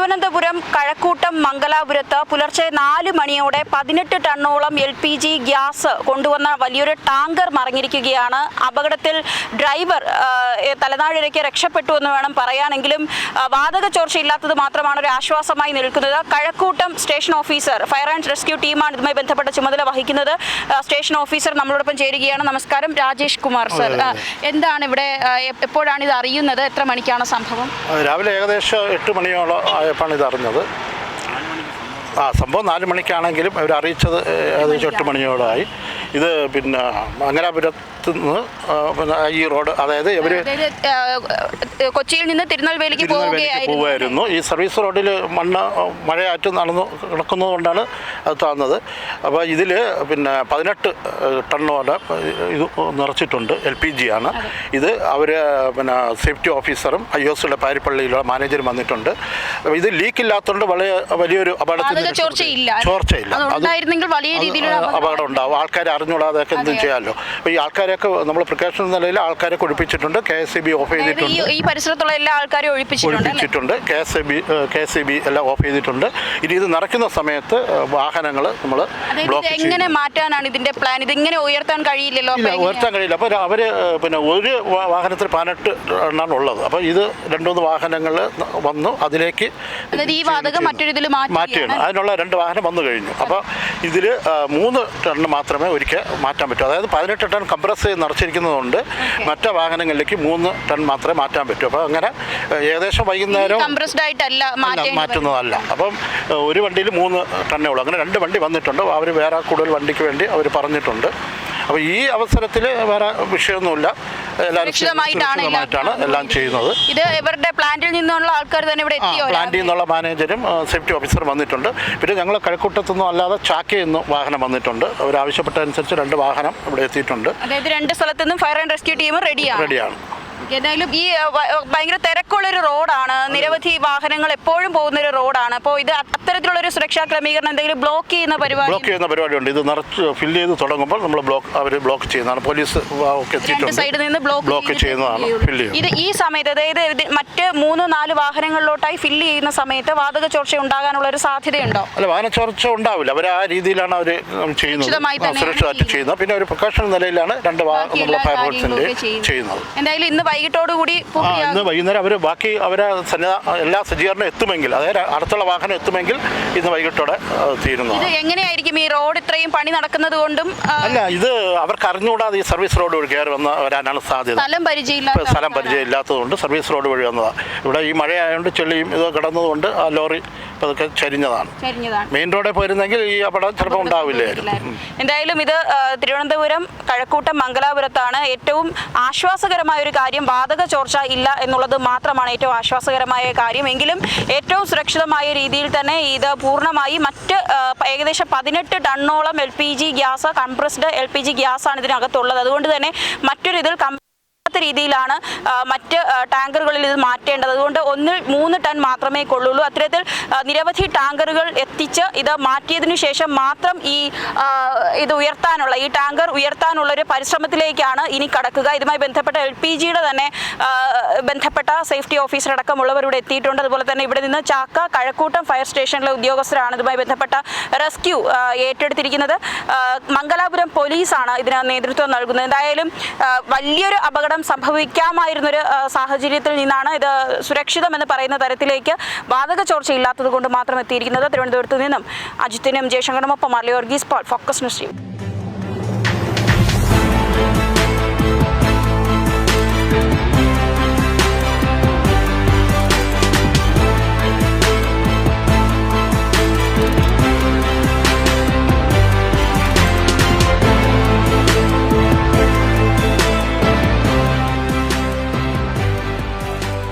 തിരുവനന്തപുരം കഴക്കൂട്ടം മംഗലാപുരത്ത് പുലർച്ചെ നാല് മണിയോടെ പതിനെട്ട് ടണ്ണോളം എൽ പി ജി ഗ്യാസ് കൊണ്ടുവന്ന വലിയൊരു ടാങ്കർ മറിഞ്ഞിരിക്കുകയാണ്. അപകടത്തിൽ ഡ്രൈവർ തലനാഴിലേക്ക് രക്ഷപ്പെട്ടു എന്ന് വേണം പറയാനെങ്കിലും വാതക ചോർച്ചയില്ലാത്തത് മാത്രമാണ് ഒരു ആശ്വാസമായി നിൽക്കുന്നത്. Kazhakkoottam station officer fire and rescue ടീമാണ് ഇതുമായി ബന്ധപ്പെട്ട ചുമതല വഹിക്കുന്നത്. സ്റ്റേഷൻ ഓഫീസർ നമ്മളോടൊപ്പം ചേരുകയാണ്. നമസ്കാരം. രാജേഷ് കുമാർ സർ. എന്താണ് ഇവിടെ എപ്പോഴാണ് ഇത് അറിയുന്നത്? എത്ര മണിക്കാണ് സംഭവം? രാവിലെ ഏകദേശം എട്ട് മണിയോളം ആയപ്പോഴാണ് ഇതറിഞ്ഞത് ആ സംഭവം നാല് മണിക്കാണെങ്കിലും അവർ അറിയിച്ചത് ഏകദേശം എട്ട് മണിയോടായി ഇത് പിന്നെ മംഗലാപുരത്ത് നിന്ന് പിന്നെ ഈ റോഡ് അതായത് ഇവർ കൊച്ചിയിൽ നിന്ന് തിരുനെൽവേലിക്ക് പോവുകയായിരുന്നു. ഈ സർവീസ് റോഡിൽ മണ്ണ് മഴയാറ്റ് നടന്നു കിടക്കുന്നതുകൊണ്ടാണ് അത് താന്നത്. അപ്പോൾ ഇതിൽ പിന്നെ പതിനെട്ട് ടണ്ണോടെ ഇത് നിറച്ചിട്ടുണ്ട് എൽ പി ജി ആണ്. ഇത് അവർ പിന്നെ സേഫ്റ്റി ഓഫീസറും ഐ ഒ സിയുടെ പാരിപ്പള്ളിയിലുള്ള മാനേജറും വന്നിട്ടുണ്ട്. ഇത് ലീക്ക് ഇല്ലാത്തതുകൊണ്ട് വളരെ വലിയൊരു അപകടത്തിൽ ചോർച്ചയില്ല. ചോർച്ചയില്ല. വലിയ രീതിയിലുള്ള അപകടം ഉണ്ടാവും. ആൾക്കാരെ അറിഞ്ഞുകൂടാതെയൊക്കെ എന്തും ചെയ്യാമല്ലോ അപ്പോൾ ഈ ആൾക്കാരെയൊക്കെ നമ്മൾ പ്രിക്കോഷൻ നിലയിൽ ആൾക്കാരെ ഒഴിപ്പിച്ചിട്ടുണ്ട് കെ എസ് ബി ഓഫ് ചെയ്തിട്ടുണ്ട്. ഈ പരിസരത്തുള്ള എല്ലാ ആൾക്കാരെയും ഒഴിപ്പിച്ചിട്ടുണ്ട് K S B K S B എല്ലാം ഓഫ് ചെയ്തിട്ടുണ്ട്. ഇനി ഇത് നിറയ്ക്കുന്ന സമയത്ത് വാഹനങ്ങൾ നമ്മൾ എങ്ങനെ മാറ്റാനാണ് ഇതിന്റെ പ്ലാൻ ഇത് ഇങ്ങനെ ഉയർത്താൻ കഴിയില്ലല്ലോ ഉയർത്താൻ കഴിയില്ല. അപ്പോൾ അവർ പിന്നെ ഒരു വാഹനത്തിൽ പതിനെട്ട് എണ്ണാണ് ഉള്ളത്. അപ്പോൾ ഇത് രണ്ട് മൂന്ന് വാഹനങ്ങൾ വന്നു. അതിലേക്ക് അതായത് ഈ വാതകം. മറ്റൊരു ഇതിൽ മാറ്റിയാണ് അതിനുള്ള രണ്ട് വാഹനം വന്നു കഴിഞ്ഞു. അപ്പോൾ ഇതിൽ മൂന്ന് ടൺ മാത്രമേ ഒരിക്കൽ മാറ്റാൻ പറ്റൂ. അതായത് പതിനെട്ട് ടൺ കംപ്രസ് ചെയ്ത് നിറച്ചിരിക്കുന്നതുകൊണ്ട് മറ്റു വാഹനങ്ങളിലേക്ക് മൂന്ന് ടൺ മാത്രമേ മാറ്റാൻ പറ്റൂ. അപ്പോൾ അങ്ങനെ ഏകദേശം വൈകുന്നേരം കംപ്രസ്ഡ് ആയിട്ടല്ല മാറ്റുന്നതല്ല. അപ്പം ഒരു വണ്ടിയിൽ മൂന്ന് ടണ്ണേ ഉള്ളൂ. അങ്ങനെ രണ്ട് വണ്ടി വന്നിട്ടുണ്ട്. അവർ വേറെ കൂടുതൽ വണ്ടിക്ക് വേണ്ടി അവർ പറഞ്ഞിട്ടുണ്ട്. അപ്പോൾ ഈ അവസരത്തിൽ വേറെ വിഷയമൊന്നുമില്ല. സുരക്ഷിതമായിട്ടാണ് എല്ലാം ചെയ്യുന്നത്. ഇത് ഇവരുടെ പ്ലാന്റിൽ നിന്നുള്ള ആൾക്കാർ തന്നെ ഇവിടെ പ്ലാന്റിൽ നിന്നുള്ള മാനേജരും സേഫ്റ്റി ഓഫീസറും വന്നിട്ടുണ്ട്. പിന്നെ ഞങ്ങൾ കഴക്കൂട്ടത്തുനിന്നും അല്ലാതെ ചാക്കയിൽ നിന്നും വാഹനം വന്നിട്ടുണ്ട്. അവർ ആവശ്യപ്പെട്ടതനുസരിച്ച് രണ്ട് വാഹനം ഇവിടെ എത്തിയിട്ടുണ്ട്. അതായത് രണ്ട് സ്ഥലത്തു നിന്നും ഫയർ ആൻഡ് റെസ്ക്യൂ ടീം റെഡിയാണ്. റെഡിയാണ്. ഈ അഹ്, തിരക്കുള്ള ഒരു ഭയങ്കര തിരക്കുള്ളൊരു റോഡാണ്. നിരവധി വാഹനങ്ങൾ എപ്പോഴും പോകുന്ന ഒരു റോഡാണ്. അപ്പോൾ ഇത് അത്തരത്തിലുള്ള ഒരു സുരക്ഷാ ക്രമീകരണം എന്തെങ്കിലും ബ്ലോക്ക് ചെയ്യുന്ന പരിപാടി ബ്ലോക്ക് ചെയ്യുന്ന പരിപാടിയുണ്ട്. ഇത് നിറച്ച് ഫില്ല് ചെയ്ത് തുടങ്ങുമ്പോൾ നമ്മൾ ബ്ലോക്ക് അവർ ബ്ലോക്ക് ചെയ്യുന്നതാണ്. പോലീസ് സൈഡിൽ നിന്ന് ബ്ലോക്ക് ചെയ്യുന്നതാണ് ഫില്ല് ഇത് ഈ സമയത്ത് അതായത് മറ്റ് മൂന്ന് നാല് വാഹനങ്ങളിലോട്ടായി ഫിൽ ചെയ്യുന്ന സമയത്ത് വാതക ചോർച്ച ഉണ്ടാകാനുള്ള ഒരു സാധ്യതയുണ്ടോ? അല്ല വാഹന ചോർച്ച ഉണ്ടാവില്ല. അവർ ആ രീതിയിലാണ് അവർ ചെയ്യുന്നത്. സുരക്ഷിതമായിട്ട് ചെയ്യുന്നത്. പിന്നെ ഒരു പ്രിക്കോഷൻ നിലയിലാണ് രണ്ട് വാ- ബാക്കി നമ്മുടെ എല്ലാ ഫയർ ഫോഴ്സിന്റെ ചെയ്യുന്നത്. ചെയ്യുന്നത്. എന്തായാലും ഇന്ന് വൈകിട്ടോടുകൂടി ഇന്ന് വൈകുന്നേരം അവർ ബാക്കി അവരെ എല്ലാ സജ്ജീകരണം എത്തുമെങ്കിൽ അതായത് അടുത്തുള്ള വാഹനം എത്തുമെങ്കിൽ ഇന്ന് വൈകിട്ടോടെ തീരുന്നു. ഇത് എങ്ങനെയായിരിക്കും ഈ റോഡ് ഇത്രയും പണി നടക്കുന്നത് കൊണ്ടും അല്ല ഇത് അവർക്ക് അറിഞ്ഞുകൂടാതെ ഈ സർവീസ് റോഡ് വഴി കയറി വന്ന് വരാനാണ് സാധ്യത. സ്ഥലം പരിചയമില്ല സ്ഥലം പരിചയം ഇല്ലാത്തതുകൊണ്ട് സർവീസ് റോഡ് വഴി വന്നതാണ് ഇവിടെ ഈ മഴയായതുകൊണ്ട് ചെളിയും ഇത് കിടന്നതുകൊണ്ട് ആ ലോറി പതുക്കെ ചരിഞ്ഞതാണ്. ചരിഞ്ഞതാണ്. മെയിൻ റോഡിൽ പോയിരുന്നെങ്കിൽ ഈ അപകടം ചിലപ്പോൾ ഉണ്ടാവില്ലായിരുന്നു. എന്തായാലും ഇത് തിരുവനന്തപുരം കഴക്കൂട്ടം മംഗലാപുരത്താണ് ഏറ്റവും ആശ്വാസകരമായ ഒരു കാര്യം വാതക ചോർച്ച ഇല്ല എന്നുള്ളത് മാത്രമാണ് ഏറ്റവും ആശ്വാസകരമായ കാര്യം. എങ്കിലും ഏറ്റവും സുരക്ഷിതമായ രീതിയിൽ തന്നെ ഇത് പൂർണമായി മറ്റ് ഏകദേശം പതിനെട്ട് ടണ്ണോളം L P G gas compressed L P G ഗ്യാസാണ് ഇതിനകത്തുള്ളത്. അതുകൊണ്ട് തന്നെ മറ്റൊരു ഇതിൽ കം ത്ത രീതിയിലാണ് മറ്റ് ടാങ്കറുകളിൽ ഇത് മാറ്റേണ്ടത്. അതുകൊണ്ട് ഒന്ന് മൂന്ന് ടൺ മാത്രമേ കൊള്ളുള്ളൂ. അത്തരത്തിൽ നിരവധി ടാങ്കറുകൾ എത്തിച്ച് ഇത് മാറ്റിയതിനു ശേഷം മാത്രം ഈ ഇത് ഉയർത്താനുള്ള ഈ ടാങ്കർ ഉയർത്താനുള്ള ഒരു പരിശ്രമത്തിലേക്കാണ് ഇനി കടക്കുക. ഇതുമായി ബന്ധപ്പെട്ട എൽ പി ജിയുടെ തന്നെ ബന്ധപ്പെട്ട സേഫ്റ്റി ഓഫീസർ അടക്കമുള്ളവർ ഇവിടെ എത്തിയിട്ടുണ്ട്. അതുപോലെ തന്നെ ഇവിടെ നിന്ന് ചാക്ക കഴക്കൂട്ടം ഫയർ സ്റ്റേഷനിലെ ഉദ്യോഗസ്ഥരാണ് ഇതുമായി ബന്ധപ്പെട്ട റെസ്ക്യൂ ഏറ്റെടുത്തിരിക്കുന്നത്. മംഗലാപുരം പോലീസാണ് ഇതിന് നേതൃത്വം നൽകുന്നത്. എന്തായാലും വലിയൊരു അപകടം സംഭവിക്കാമായിരുന്നൊരു ആ, സാഹചര്യത്തിൽ നിന്നാണ് ഇത് സുരക്ഷിതമെന്ന് പറയുന്ന തരത്തിലേക്ക് വാതക ചോർച്ച ഇല്ലാത്തത് കൊണ്ട് മാത്രം എത്തിയിരിക്കുന്നത് തിരുവനന്തപുരത്ത് നിന്നും അജിത്തിനും ജയശങ്കറിനുമൊപ്പം മലയോർഗീസ് പോൾ ഫോക്കസ് ന്യൂസ്